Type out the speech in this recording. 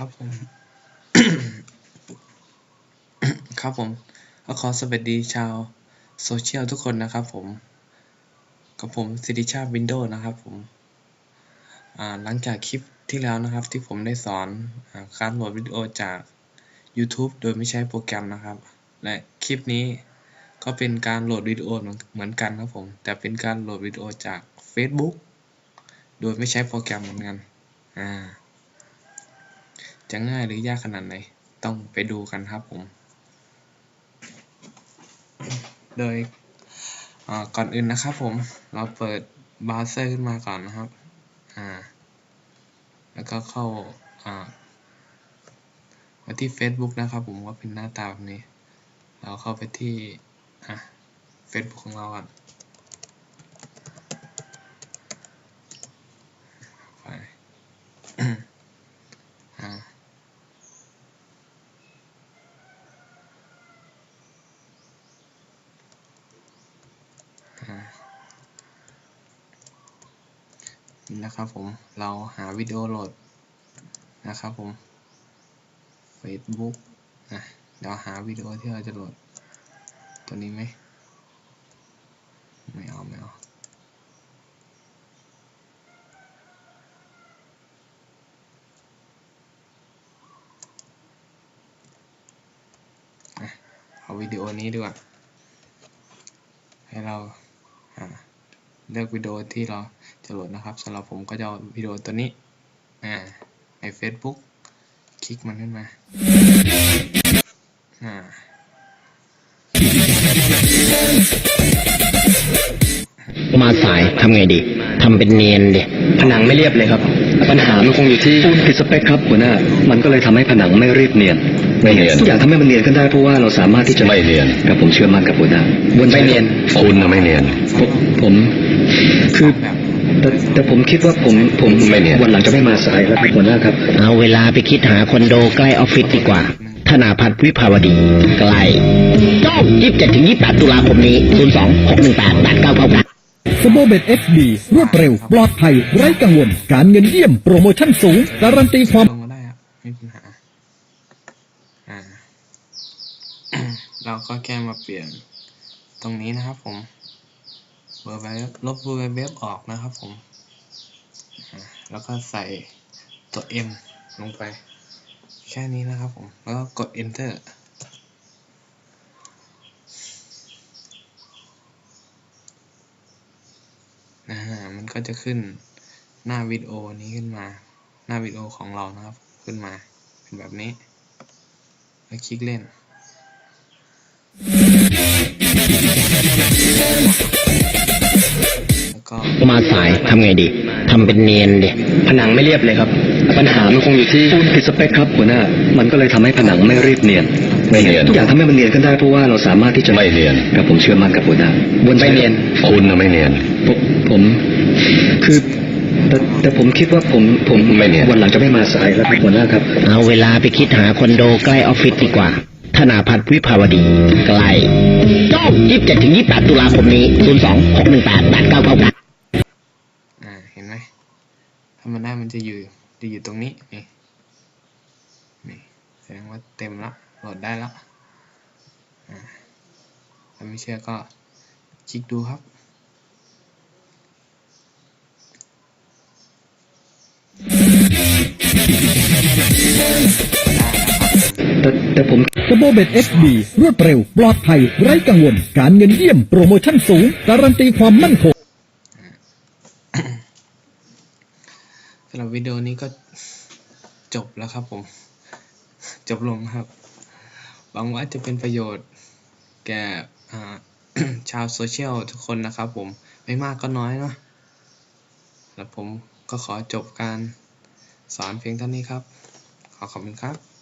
ครับผม ครับผมก็ขอสวัสดีชาวโซเชียลทุกคนนะครับผมกับผมสิริชาติวินโดว์นะครับผมหลังจากคลิปที่แล้วนะครับที่ผมได้สอนอการโหลดวิดีโอจาก YouTube โดยไม่ใช้โปรแกรมนะครับ และคลิปนี้ก็เป็นการโหลดวิดีโอเหมือนกันครับผม แต่เป็นการโหลดวิดีโอจาก Facebook โดยไม่ใช้โปรแกรมเหมือนกันอ่า จะง่ายหรือยากขนาดไหน ต้องไปดูกันครับผม โดยก่อนอื่นนะครับผม เราเปิดเบราว์เซอร์ขึ้นมาก่อนนะครับ อ่า แล้วก็เข้า อ่ามาที่ Facebook นะครับผมว่าเป็นหน้าตาแบบนี้ เราเข้าไปที่ อะ Facebook ของเราก่อนไป อ่า อ่า นะครับผมเราหาวิดีโอโหลดนะครับผม Facebook อะเดี๋ยวหาวิดีโอที่เราจะโหลด ตัวนี้ไหมไม่เอาไม่เอาเอาวิดีโอนี้ดีกว่าให้เรา เลือกวิดีโอที่เราจะโหลดนะครับสำหรับผมก็จะเอาวิดีโอตัวนี้อ่าใน Facebook คลิกมันขึ้นมาอ่ามาสายทำไงดีทำเป็นเนียนดิผนังไม่เรียบเลยครับ ปัญหามันคงอยู่ที่ปูนผิดสเปคครับหัวหน้า มันก็เลยทำให้ผนังไม่เรียบเนียนไม่เนียนทุกอย่างทำให้มันเนียนขึ้นได้เพราะว่าเราสามารถที่จะไม่เนียนครับผมเชื่อมั่นกับหัวหน้าบนไม่เนียนคุณน่ะไม่เนียนผมผมคือแต่แต่ผมคิดว่าผมผมไม่เนียนวันหลังจะไม่มาสายแล้วครับหัวหน้าครับ เอาเวลาไปคิดหาคอนโดใกล้ออฟฟิศดีกว่า ธนาพัฒน์วิภาวดีใกล้จ้อง27ถึง28ตุลาคมนี้02 618 8999ส โบเบตเอ็กซ์ดีรวดเร็ว ปลอดภัย ไร้กังวล การเงินเยี่ยม โปรโมชั่นสูง การันตีความ ลงมาได้ครับไม่มีปัญหา อ่า เราก็แค่มาเปลี่ยนตรงนี้นะครับผม เบอร์ไว้ลบเบอร์เว็บออกนะครับผมอ่าแล้วก็ใส่ตัว M ลงไป แค่นี้นะครับผม แล้วก็กด enter นะฮะมัน ก็จะขึ้นหน้าวิดีโอนี้ขึ้นมา หน้าวิดีโอของเรานะครับ ขึ้นมาเป็นแบบนี้ แล้วคลิกเล่น แล้วก็มาสายทำไงดีทำเป็นเนียนดิผนังไม่เรียบเลยครับ ปัญหามันคงอยู่ที่ปูนผิดสเปคครับหัวหน้า มันก็เลยทำให้ผนังไม่เรียบเนียน ไม่เนียนทุกอย่างทำให้มันเนียนขึ้นได้เพราะว่าเราสามารถที่จะไม่เนียนครับผมเชื่อมั่นกับหัวหน้าบนไม่เนียน คุณน่ะไม่เนียนผมผมคือแต่แต่ผมคิดว่าผมผมไม่เนียนวันหลังจะไม่มาสายแล้วครับหัวหน้าครับ เอาเวลาไปคิดหาคอนโดใกล้ออฟฟิศดีกว่า ธนาพัฒน์วิภาวดี ใกล้จ้อง27ถึง28ตุลาคมนี้02 618 8999อ่าเห็นไหมถ้ามันได้มันจะอยู่จะอยู่ตรงนี้นี่นี่แสดงว่าเต็มละ โหลดได้แล้วอ่าถ้าไม่เชื่อก็คลิกดูครับแต่แต่ผมสโบเบตเอ็กซ์ดีรวดเร็ว ปลอดภัย ไร้กังวล การเงินเยี่ยม โปรโมชั่นสูง การันตีความมั่นคงสำหรับวิดีโอนี้ก็จบแล้วครับผม จบลงครับ หวังว่าจะเป็นประโยชน์แก่ชาวโซเชียลทุกคนนะครับผมไม่มากก็น้อยเนาะแล้วผมก็ขอจบการสอนเพียงเท่านี้ครับ ขอขอบคุณครับ